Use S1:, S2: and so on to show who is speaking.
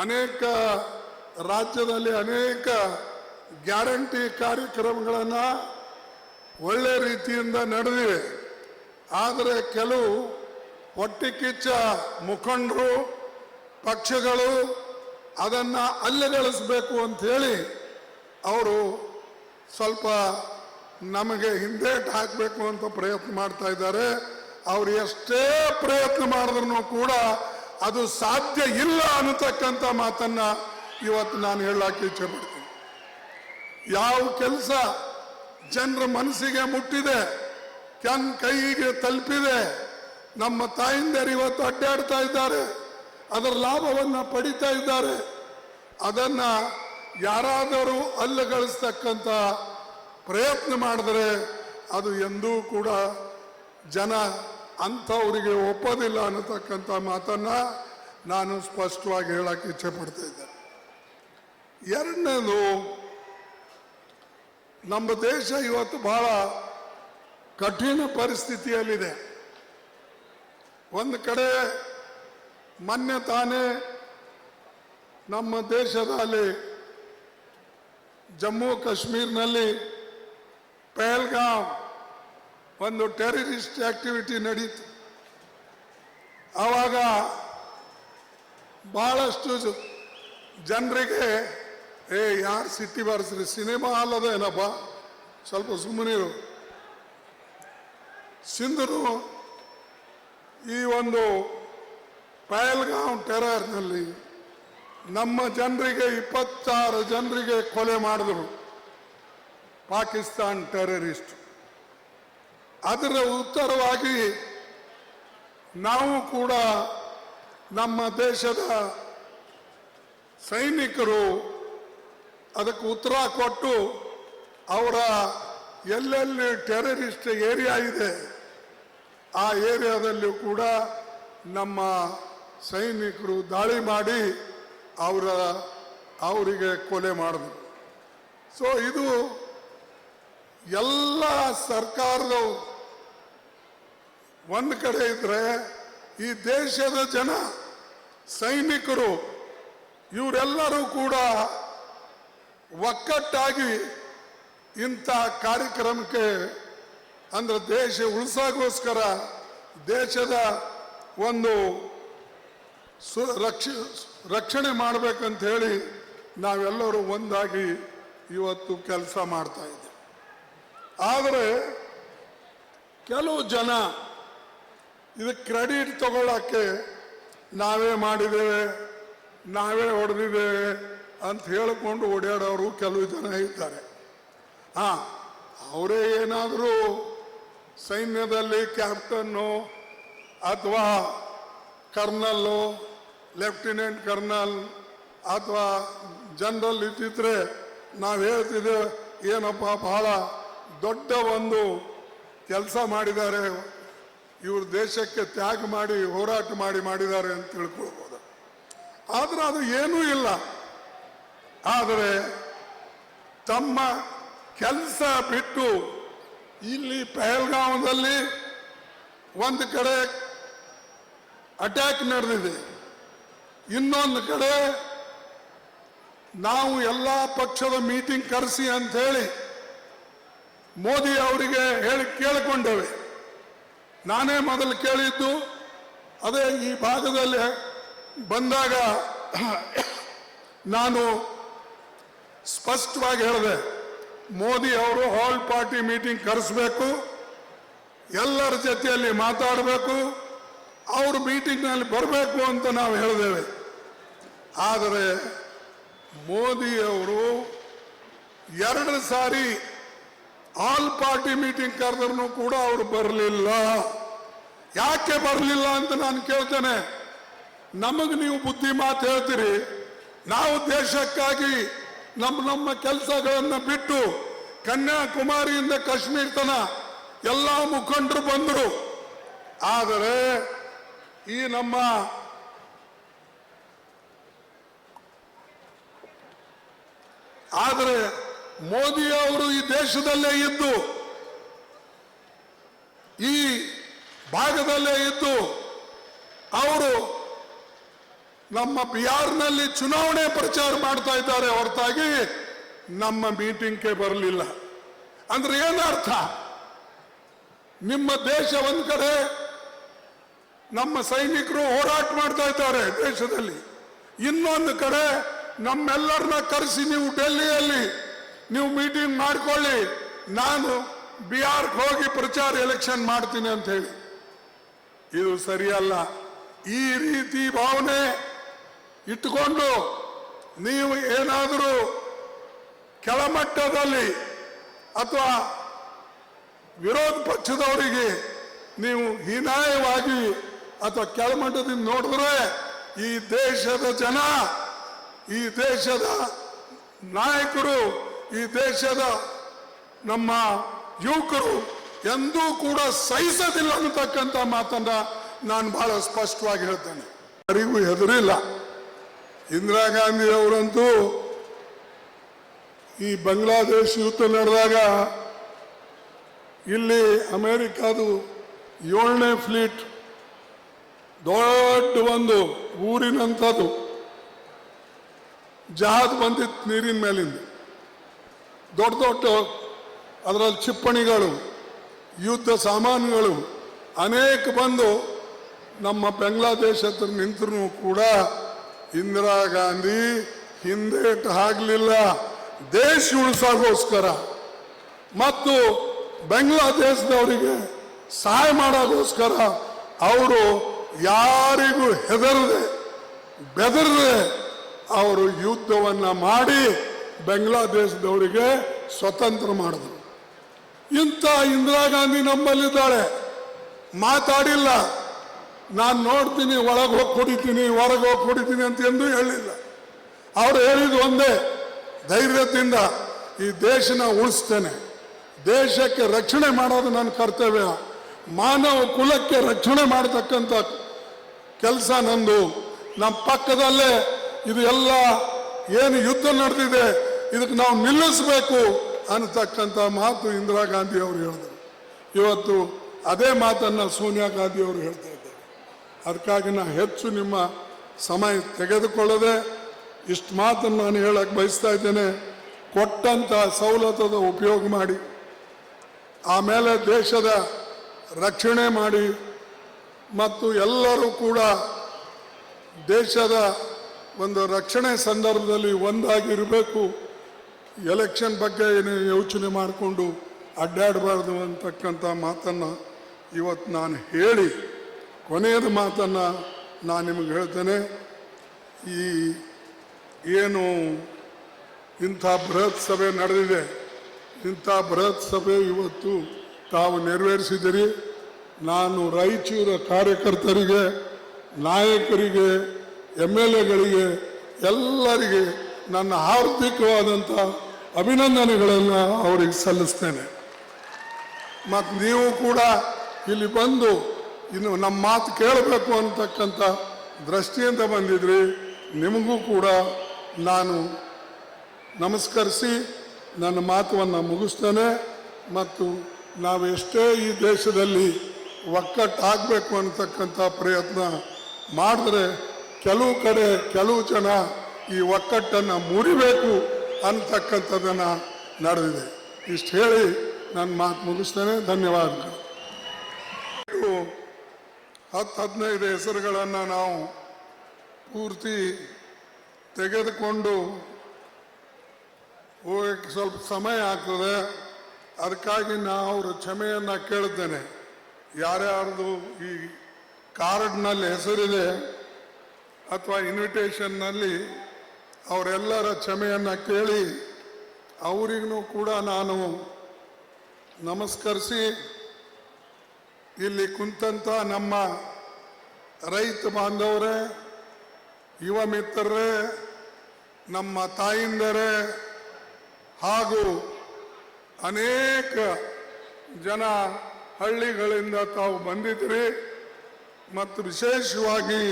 S1: ಅನೇಕ ರಾಜ್ಯದಲ್ಲಿ ಅನೇಕ ಗ್ಯಾರಂಟಿ ಕಾರ್ಯಕ್ರಮಗಳನ್ನು ಒಳ್ಳೆ ರೀತಿಯಿಂದ ನಡೆದಿವೆ. ಆದರೆ ಕೆಲವು ಹೊಟ್ಟೆ ಕಿಚ್ಚ ಮುಖಂಡರು, ಪಕ್ಷಗಳು ಅದನ್ನು ಅಲ್ಲಗಳಿಸಬೇಕು ಅಂಥೇಳಿ ಅವರು ಸ್ವಲ್ಪ ನಮಗೆ ಹಿಂದೇಟ್ ಹಾಕಬೇಕು ಅಂತ ಪ್ರಯತ್ನ ಮಾಡ್ತಾ ಇದ್ದಾರೆ. ಅವರು ಎಷ್ಟೇ ಪ್ರಯತ್ನ ಮಾಡಿದ್ರು ಕೂಡ ಅದು ಸಾಧ್ಯ ಇಲ್ಲ ಅನ್ನತಕ್ಕಂಥ ಮಾತನ್ನ ಇವತ್ತು ನಾನು ಹೇಳಕ್ಕೆ ಇಚ್ಛೆ ಪಡ್ತೀನಿ ಯಾವ ಕೆಲಸ ಜನರ ಮನಸ್ಸಿಗೆ ಮುಟ್ಟಿದೆ ಕೆನ್ ಕೈಗೆ ತಲುಪಿದೆ, ನಮ್ಮ ತಾಯಿಂದರು ಇವತ್ತು ಅಡ್ಡಾಡ್ತಾ ಇದ್ದಾರೆ, ಅದರ ಲಾಭವನ್ನು ಪಡಿತಾ ಇದ್ದಾರೆ, ಅದನ್ನ ಯಾರಾದರೂ ಅಲ್ಲಗಳಿಸ್ತಕ್ಕಂಥ ಪ್ರಯತ್ನ ಮಾಡಿದ್ರೆ ಅದು ಎಂದೂ ಕೂಡ ಜನ ಅಂಥವರಿಗೆ ಒಪ್ಪೋದಿಲ್ಲ ಅನ್ನತಕ್ಕಂಥ ಮಾತನ್ನು ನಾನು ಸ್ಪಷ್ಟವಾಗಿ ಹೇಳಕ್ಕೆ ಇಚ್ಛೆ ಪಡ್ತಾ ಇದ್ದೇನೆ. ಎರಡನೇದು, ನಮ್ಮ ದೇಶ ಇವತ್ತು ಬಹಳ ಕಠಿಣ ಪರಿಸ್ಥಿತಿಯಲ್ಲಿದೆ. ಒಂದು ಕಡೆ ಮೊನ್ನೆ ತಾನೇ ನಮ್ಮ ದೇಶದಲ್ಲಿ ಜಮ್ಮು ಕಾಶ್ಮೀರ್ನಲ್ಲಿ ಪಹಲ್ಗಾಂವ್ ಒಂದು ಟೆರರಿಸ್ಟ್ ಆಕ್ಟಿವಿಟಿ ನಡೀತು. ಆವಾಗ ಬಹಳಷ್ಟು ಜ- ಜನರಿಗೆ, ಏ, ಯಾರು ಸಿಟ್ಟಿ ಬಾರಿಸ್ರಿ, ಸಿನಿಮಾ ಅಲ್ಲದೇನಪ್ಪ ಸ್ವಲ್ಪ ಸುಮ್ಮನಿರು ಸಿಂಧು ಈ ಒಂದು ಪಯಲ್ಗಾಂವ್ ಟೆರರ್ನಲ್ಲಿ ನಮ್ಮ ಜನರಿಗೆ ಇಪ್ಪತ್ತಾರು ಜನರಿಗೆ ಕೊಲೆ ಮಾಡಿದ್ರು. ಪಾಕಿಸ್ತಾನ್ ಟೆರರಿಸ್ಟ್. ಅದರ ಉತ್ತರವಾಗಿ ನಾವು ಕೂಡ ನಮ್ಮ ದೇಶದ ಸೈನಿಕರು ಅದಕ್ಕೆ ಉತ್ತರ ಕೊಟ್ಟು ಅವರ ಎಲ್ಲೆಲ್ಲಿ ಟೆರರಿಸ್ಟ್ ಏರಿಯಾ ಇದೆ, ಆ ಏರಿಯಾದಲ್ಲೂ ಕೂಡ ನಮ್ಮ ಸೈನಿಕರು ದಾಳಿ ಮಾಡಿ ಅವರ ಅವರಿಗೆ ಕೊಲೆ ಮಾಡಿದ್ರು. ಸೊ ಇದು ಎಲ್ಲ ಸರ್ಕಾರದವರು ಒಂದು ಕಡೆ ಇದ್ರೆ ಈ ದೇಶದ ಜನ, ಸೈನಿಕರು, ಇವರೆಲ್ಲರೂ ಕೂಡ ಒಕ್ಕಟ್ಟಾಗಿ ಇಂಥ ಕಾರ್ಯಕ್ರಮಕ್ಕೆ ಅಂದ್ರೆ ದೇಶ ಉಳಿಸೋಗೋಸ್ಕರ ದೇಶದ ಒಂದು ಸು, ರಕ್ಷ, ರಕ್ಷಣೆ ಮಾಡಬೇಕಂತ ಹೇಳಿ ನಾವೆಲ್ಲರೂ ಒಂದಾಗಿ ಇವತ್ತು ಕೆಲಸ ಮಾಡ್ತಾ ಇದ್ದೇವೆ. ಆದರೆ ಕೆಲವು ಜನ ಇದು ಕ್ರೆಡಿಟ್ ತಗೊಳ್ಳೋಕ್ಕೆ ನಾವೇ ಮಾಡಿದ್ದೇವೆ, ನಾವೇ ಹೊಡೆದಿದ್ದೇವೆ ಅಂತ ಹೇಳಿಕೊಂಡು ಓಡಾಡೋರು ಕೆಲವು ಜನ ಇದ್ದಾರೆ. ಹಾಂ, ಅವರೇ ಏನಾದರೂ ಸೈನ್ಯದಲ್ಲಿ ಕ್ಯಾಪ್ಟನ್ನು ಅಥವಾ ಕರ್ನಲ್ಲು, ಲೆಫ್ಟಿನೆಂಟ್ ಕರ್ನಲ್ ಅಥವಾ ಜನರಲ್ ಇದ್ದಿದ್ರೆ ನಾವು ಹೇಳ್ತಿದ್ದೇವೆ ಏನಪ್ಪ ಬಹಳ ದೊಡ್ಡ ಒಂದು ಕೆಲಸ ಮಾಡಿದ್ದಾರೆ. ಇವರು ದೇಶಕ್ಕೆ ತ್ಯಾಗ ಮಾಡಿ, ಹೋರಾಟ ಮಾಡಿ ಮಾಡಿದ್ದಾರೆ ಅಂತ ತಿಳ್ಕೊಳ್ಬೋದು. ಆದರೆ ಅದು ಏನೂ ಇಲ್ಲ. ಆದರೆ ತಮ್ಮ ಕೆಲಸ ಬಿಟ್ಟು ಇಲ್ಲಿ ಪಹಲ್ಗಾಂವದಲ್ಲಿ ಒಂದು ಕಡೆ ಅಟ್ಯಾಕ್ ನಡೆದಿದೆ. ಇನ್ನೊಂದು ಕಡೆ ನಾವು ಎಲ್ಲ ಪಕ್ಷದ ಮೀಟಿಂಗ್ ಕರೆಸಿ ಅಂತ ಹೇಳಿ ಮೋದಿ ಅವರಿಗೆ ಹೇಳಿ ಕೇಳಿಕೊಂಡೇವೆ. ನಾನೇ ಮೊದಲು ಕೇಳಿದ್ದು, ಅದೇ ಈ ಭಾಗದಲ್ಲಿ ಬಂದಾಗ ನಾನು ಸ್ಪಷ್ಟವಾಗಿ ಹೇಳಿದೆ, ಮೋದಿ ಅವರು ಹಾಲ್ ಪಾರ್ಟಿ ಮೀಟಿಂಗ್ ಕರೆಸಬೇಕು, ಎಲ್ಲರ ಜೊತೆಯಲ್ಲಿ ಮಾತಾಡಬೇಕು, ಅವರು ಮೀಟಿಂಗ್ನಲ್ಲಿ ಬರಬೇಕು ಅಂತ ನಾವು ಹೇಳಿದ್ದೇವೆ. ಆದರೆ ಮೋದಿಯವರು ಎರಡು ಸಾರಿ ಆಲ್ ಪಾರ್ಟಿ ಮೀಟಿಂಗ್ ಕರೆದ್ರೂ ಕೂಡ ಅವರು ಬರಲಿಲ್ಲ. ಯಾಕೆ ಬರಲಿಲ್ಲ ಅಂತ ನಾನು ಕೇಳ್ತೇನೆ. ನಮಗೆ ನೀವು ಬುದ್ಧಿ ಮಾತು ಹೇಳ್ತೀರಿ. ನಾವು ದೇಶಕ್ಕಾಗಿ ನಮ್ಮ ನಮ್ಮ ಕೆಲಸಗಳನ್ನು ಬಿಟ್ಟು ಕನ್ಯಾಕುಮಾರಿಯಿಂದ ಕಾಶ್ಮೀರ ತನ ಎಲ್ಲ ಮುಖಂಡರು ಬಂದರು. ಆದರೆ ಈ ನಮ್ಮ ಆದರೆ ಮೋದಿ ಅವರು ಈ ದೇಶದಲ್ಲೇ ಇದ್ದು, ಈ ಭಾಗದಲ್ಲೇ ಇದ್ದು, ಅವರು ನಮ್ಮ ಬಿಹಾರ್ನಲ್ಲಿ ಚುನಾವಣೆ ಪ್ರಚಾರ ಮಾಡ್ತಾ ಇದ್ದಾರೆ ಹೊರತಾಗಿ ನಮ್ಮ ಮೀಟಿಂಗ್ಗೆ ಬರಲಿಲ್ಲ. ಅಂದ್ರೆ ಏನರ್ಥ ನಿಮ್ಮ ದೇಶ ಒಂದ್ ಕಡೆ ನಮ್ಮ ಸೈನಿಕರು ಹೋರಾಟ ಮಾಡ್ತಾ ಇದ್ದಾರೆ ದೇಶದಲ್ಲಿ. ಇನ್ನೊಂದು ಕಡೆ ನಮ್ಮೆಲ್ಲರನ್ನ ಕರೆಸಿ ನೀವು ಡೆಲ್ಲಿಯಲ್ಲಿ ನೀವು ಮೀಟಿಂಗ್ ಮಾಡ್ಕೊಳ್ಳಿ. ನಾನು ಬಿಹಾರ್ಗೆ ಹೋಗಿ ಪ್ರಚಾರ ಎಲೆಕ್ಷನ್ ಮಾಡ್ತೀನಿ ಅಂತ ಹೇಳಿ. ಇದು ಸರಿಯಲ್ಲ. ಈ ರೀತಿ ಭಾವನೆ ಇಟ್ಟುಕೊಂಡು ನೀವು ಏನಾದರೂ ಕೆಳಮಟ್ಟದಲ್ಲಿ ಅಥವಾ ವಿರೋಧ ಪಕ್ಷದವರಿಗೆ ನೀವು ಹೀನಾಯವಾಗಿ ಅಥವಾ ಕೆಳಮಟ್ಟದಿಂದ ನೋಡಿದ್ರೆ ಈ ದೇಶದ ಜನ, ಈ ದೇಶದ ನಾಯಕರು ಈ ದೇಶದ ನಮ್ಮ ಯುವಕರು ಎಂದೂ ಕೂಡ ಸಹಿಸೋದಿಲ್ಲ ಅನ್ನತಕ್ಕಂಥ ಮಾತನ್ನ ನಾನು ಬಹಳ ಸ್ಪಷ್ಟವಾಗಿ ಹೇಳ್ತೇನೆ. ಯಾರಿಗೂ ಹೆದರಿಲ್ಲ. ಇಂದಿರಾ ಗಾಂಧಿ ಅವರಂತೂ ಈ ಬಾಂಗ್ಲಾದೇಶ ಯುದ್ಧ ನಡೆದಾಗ ಇಲ್ಲಿ ಅಮೆರಿಕಾದು ಏಳನೇ ಫ್ಲೀಟ್ ದೊಡ್ಡ ಒಂದು ಊರಿನಂಥದ್ದು. ಜಹಾದ್ ಬಂದಿತ್ತು ನೀರಿನ ಮೇಲಿಂದ. ದೊಡ್ಡ ದೊಡ್ಡ ಅದರಲ್ಲಿ ಚಿಪ್ಪಣಿಗಳು ಯುದ್ಧ ಸಾಮಾನುಗಳು ಅನೇಕ ಬಂದು ನಮ್ಮ ಬಾಂಗ್ಲಾದೇಶ ಹತ್ರ ನಿಂತರೂ ಕೂಡ ಇಂದಿರಾ ಗಾಂಧಿ ಹಿಂದೇಟು ಆಗಲಿಲ್ಲ. ದೇಶ ಉಳಿಸೋಗೋಸ್ಕರ. ಮತ್ತು ಬಾಂಗ್ಲಾದೇಶದವರಿಗೆ ಸಹಾಯ ಮಾಡೋದೋಸ್ಕರ ಅವರು ಯಾರಿಗೂ ಹೆದರದೆ, ಬೆದರದೆ ಅವರು ಯುದ್ಧವನ್ನು ಮಾಡಿ ಬಾಂಗ್ಲಾದೇಶದವರಿಗೆ ಸ್ವತಂತ್ರ ಮಾಡಿದ್ರು. ಇಂಥ ಇಂದಿರಾ ಗಾಂಧಿ ನಮ್ಮಲ್ಲಿದ್ದಾಳೆ. ಮಾತಾಡಿಲ್ಲ. ನಾನು ನೋಡ್ತೀನಿ, ಒಳಗೆ ಹೋಗಿ ಕುಡಿತೀನಿ, ಹೊರಗೆ ಹೋಗಿ ಕುಡಿತೀನಿ ಅಂತ ಎಂದೂ ಹೇಳಿಲ್ಲ. ಅವರು ಹೇಳಿದ್ದು ಒಂದೇ, ಧೈರ್ಯದಿಂದ ಈ ದೇಶನ ಉಳಿಸ್ತೇನೆ. ದೇಶಕ್ಕೆ ರಕ್ಷಣೆ ಮಾಡೋದು ನನ್ನ ಕರ್ತವ್ಯ. ಮಾನವ ಕುಲಕ್ಕೆ ರಕ್ಷಣೆ ಮಾಡತಕ್ಕಂಥ ಕೆಲಸ ನಂದು. ನಮ್ಮ ಪಕ್ಕದಲ್ಲೇ ಇದು ಎಲ್ಲ ಏನು ಯುದ್ಧ ನಡೆದಿದೆ, ಇದಕ್ಕೆ ನಾವು ನಿಲ್ಲಿಸಬೇಕು ಅನ್ನತಕ್ಕಂಥ ಮಾತು ಇಂದಿರಾ ಗಾಂಧಿ ಅವರು ಹೇಳಿದರು. ಇವತ್ತು ಅದೇ ಮಾತನ್ನು ಸೋನಿಯಾ ಗಾಂಧಿ ಅವರು ಹೇಳ್ತಾ ಇದ್ದಾರೆ. ಅದಕ್ಕಾಗಿ ನಾನು ಹೆಚ್ಚು ನಿಮ್ಮ ಸಮಯ ತೆಗೆದುಕೊಳ್ಳದೆ ಇಷ್ಟು ಮಾತನ್ನು ನಾನು ಹೇಳಕ್ಕೆ ಬಯಸ್ತಾ ಇದ್ದೇನೆ. ಕೊಟ್ಟಂತ ಸವಲತ್ತದ ಉಪಯೋಗ ಮಾಡಿ, ಆಮೇಲೆ ದೇಶದ ರಕ್ಷಣೆ ಮಾಡಿ, ಮತ್ತು ಎಲ್ಲರೂ ಕೂಡ ದೇಶದ ಒಂದು ರಕ್ಷಣೆ ಸಂದರ್ಭದಲ್ಲಿ ಒಂದಾಗಿರಬೇಕು. ಎಲೆಕ್ಷನ್ ಬಗ್ಗೆ ಏನು ಯೋಚನೆ ಮಾಡಿಕೊಂಡು ಅಡ್ಡಾಡಬಾರ್ದು ಅಂತಕ್ಕಂಥ ಮಾತನ್ನು ಇವತ್ತು ನಾನು ಹೇಳಿ, ಕೊನೆಯದ ಮಾತನ್ನು ನಾನು ನಿಮಗೆ ಹೇಳ್ತೇನೆ. ಈ ಏನು ಇಂಥ ಬೃಹತ್ ಸಭೆ ನಡೆದಿದೆ. ಇಂಥ ಬೃಹತ್ ಸಭೆ ಇವತ್ತು ತಾವು ನೆರವೇರಿಸಿದಿರಿ ನಾನು ರಾಯಚೂರ ಕಾರ್ಯಕರ್ತರಿಗೆ, ನಾಯಕರಿಗೆ ಎಂ ಎಲ್ ಎಗಳಿಗೆ ಎಲ್ಲರಿಗೆ ನನ್ನ ಹಾರ್ದಿಕವಾದಂಥ ಅಭಿನಂದನೆಗಳನ್ನು ಅವರಿಗೆ ಸಲ್ಲಿಸ್ತೇನೆ. ಮತ್ತು ನೀವು ಕೂಡ ಇಲ್ಲಿ ಬಂದು ಇನ್ನು ನಮ್ಮ ಮಾತು ಕೇಳಬೇಕು ಅಂತಕ್ಕಂಥ ದೃಷ್ಟಿಯಿಂದ ಬಂದಿದ್ರಿ, ನಿಮಗೂ ಕೂಡ ನಾನು ನಮಸ್ಕರಿಸಿ ನನ್ನ ಮಾತುವನ್ನು ಮುಗಿಸ್ತೇನೆ. ಮತ್ತು ನಾವು ಎಷ್ಟೇ ಈ ದೇಶದಲ್ಲಿ ಒಕ್ಕಟ್ಟಾಗಬೇಕು ಅನ್ನತಕ್ಕಂಥ ಪ್ರಯತ್ನ ಮಾಡಿದ್ರೆ ಕೆಲವು ಕಡೆ ಕೆಲವು ಜನ ಈ ಒಕ್ಕಟ್ಟನ್ನು ಮುರಿಬೇಕು ಅಂತಕ್ಕಂಥದ್ದನ್ನು ನಡೆದಿದೆ. ಇಷ್ಟು ಹೇಳಿ ನನ್ನ ಮಾತು ಮುಗಿಸ್ತೇನೆ. ಧನ್ಯವಾದಗಳು. ಹತ್ತು ಹದಿನೈದು ಹೆಸರುಗಳನ್ನು ನಾವು ಪೂರ್ತಿ ತೆಗೆದುಕೊಂಡು ಹೋಗಕ್ಕೆ ಸ್ವಲ್ಪ ಸಮಯ ಆಗ್ತದೆ. ಅದಕ್ಕಾಗಿ ನಾವು ಅವರ ಕ್ಷಮೆಯನ್ನು ಕೇಳುತ್ತೇನೆ. ಯಾರ್ಯಾರ್ದು ಈ ಕಾರ್ಡ್ನಲ್ಲಿ ಹೆಸರಿದೆ ಅಥವಾ ಇನ್ವಿಟೇಷನ್ನಲ್ಲಿ ಅವರೆಲ್ಲರ ಕ್ಷಮೆಯನ್ನು ಕೇಳಿ ಅವರಿಗೂ ಕೂಡ ನಾನು ನಮಸ್ಕರಿಸಿ, ಇಲ್ಲಿ ಕುಂತಂತ ನಮ್ಮ ರೈತ ಬಾಂಧವರೇ, ಯುವ ಮಿತ್ರರೇ, ನಮ್ಮ ತಾಯಿಂದರೇ ಹಾಗೂ ಅನೇಕ ಜನ ಹಳ್ಳಿಗಳಿಂದ ತಾವು ಬಂದಿದ್ರಿ ಮತ್ತು ವಿಶೇಷವಾಗಿ